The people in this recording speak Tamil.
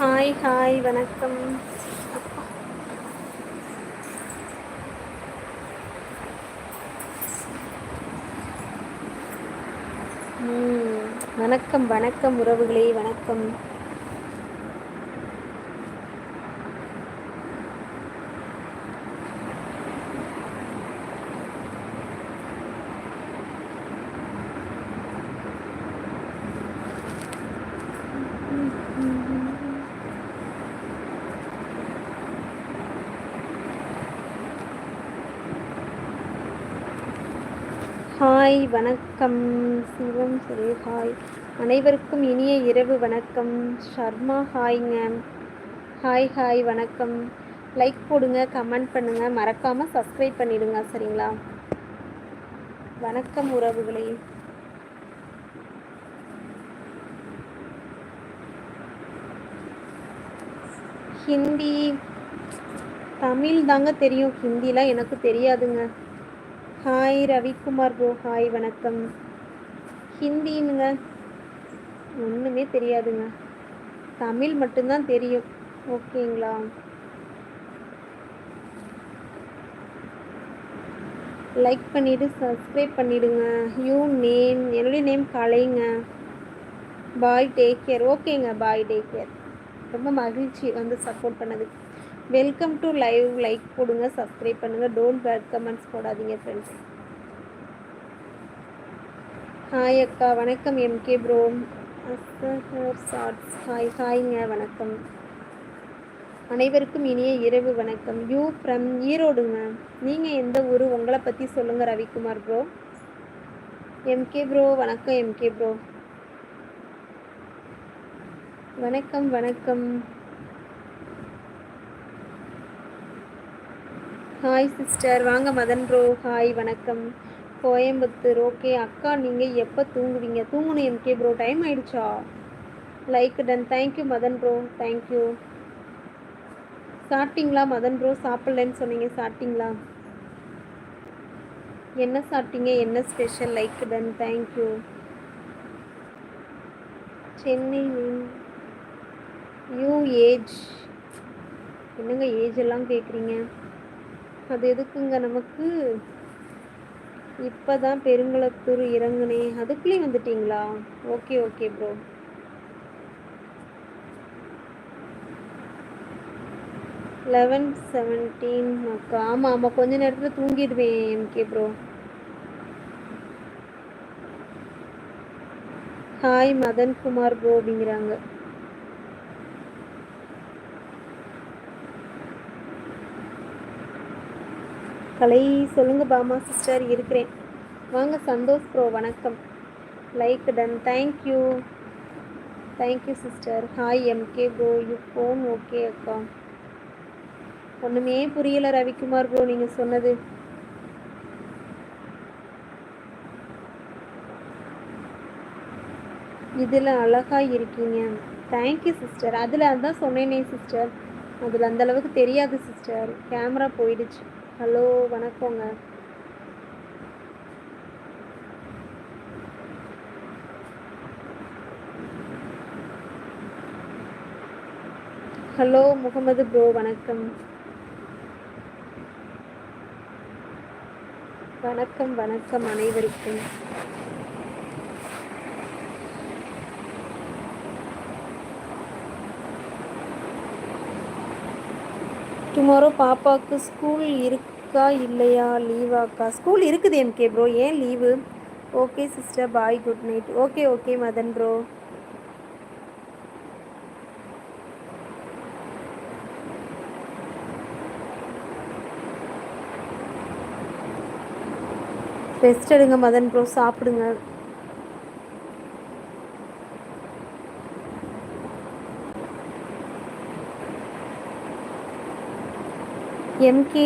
ஹாய் ஹாய் வணக்கம். வணக்கம் வணக்கம் உறவுகளே வணக்கம். ஹாய் வணக்கம். சிவம் சுரேஷ் ஹாய். அனைவருக்கும் இனிய இரவு வணக்கம். ஷர்மா ஹாய்ங்க. ஹாய் ஹாய் வணக்கம். லைக் போடுங்க கமெண்ட் பண்ணுங்க. மறக்காமல் சப்ஸ்கிரைப் பண்ணிடுங்க சரிங்களா? வணக்கம் உறவுகளே. ஹிந்தி. தமிழ் தாங்க தெரியும். ஹிந்திலாம் எனக்கு தெரியாதுங்க. ஹாய் ரவிக்குமார் ப்ரோ ஹாய் வணக்கம். ஹிந்தினுங்க ஒன்றுமே தெரியாதுங்க. தமிழ் மட்டும்தான் தெரியும். ஓகேங்களா? லைக் பண்ணிவிட்டு சப்ஸ்கிரைப் பண்ணிவிடுங்க யூ நேம் என்னுடைய நேம் கலைங்க. பாய் டேக் கேர் ஓகேங்க பாய் டேக் கேர் ரொம்ப மகிழ்ச்சி வந்து சப்போர்ட் பண்ணதுக்கு. வெல்கம் டு லைவ் லைக் போடுங்க சப்ஸ்கிரைப் பண்ணுங்கள் டோன்ட் பேட் கமெண்ட்ஸ் போடாதீங்க ஃப்ரெண்ட்ஸ் ஹாய் அக்கா வணக்கம் எம்கே ப்ரோ ஷார்ட்ஸ் ஹாய் ஹாய்ங்க வணக்கம். அனைவருக்கும் இனிய இரவு வணக்கம். யூ ஃப்ரம் ஈரோடுங்க நீங்கள் எந்த ஊர்? உங்களை பற்றி சொல்லுங்கள் ரவிக்குமார் ப்ரோ எம்கே ப்ரோ வணக்கம் எம்கே ப்ரோ வணக்கம் வணக்கம். ஹாய் சிஸ்டர் வாங்க மதன் ப்ரோ ஹாய் வணக்கம். கோயம்புத்தூர். ஓகே அக்கா நீங்கள் எப்போ தூங்குவீங்க? தூங்கணும் எம்கே ப்ரோ டைம் ஆயிடுச்சா? Like done thank you Madan bro thank you சாப்பிட்டீங்களா மதன் ப்ரோ சாப்பிட்லன்னு சொன்னீங்க. சாப்பிட்டீங்களா? என்ன சாப்பிட்டீங்க? என்ன special like done thank you Chennai you age என்னங்க ஏஜ் எல்லாம் கேட்குறீங்க அது எதுக்குங்க நமக்கு? இப்போ தான் பெருங்குளத்தூர் இறங்குனே. அதுக்குள்ளேயும் வந்துட்டீங்களா? Okay okay bro eleven seventeen அக்கா. ஆமாம் ஆமாம் கொஞ்ச நேரத்தில் தூங்கிடுவேன் MK bro hi Madan Kumar bro அப்படிங்கிறாங்க. கலை சொல்லுங்க பாமா சிஸ்டர் இருக்கிறேன். வாங்க சந்தோஷ் ப்ரோ வணக்கம். Like done thank you thank you sister hi MK bro you phone okay அக்கா? ஒன்றுமே புரியல ரவிக்குமார் ப்ரோ நீங்கள் சொன்னது. இதில் அழகாக இருக்கீங்க. தேங்க்யூ சிஸ்டர் அதில் அதான் சொன்னேனே சிஸ்டர் அதில் அந்தளவுக்கு தெரியாது சிஸ்டர் கேமரா போயிடுச்சு. ஹலோ வணக்கங்க. ஹலோ முகமது ப்ரோ வணக்கம். வணக்கம் வணக்கம் அனைவருக்கும். டுமாரோ பாப்பாவுக்கு ஸ்கூல் இருக்கா இல்லையா? லீவாக்கா? ஸ்கூல் இருக்குது எம்கே ப்ரோ. ஏன் leave? Okay sister. Bye. Good night. Okay okay Madan bro. Rest எடுங்க மதன் ப்ரோ. சாப்பிடுங்க. எம்கே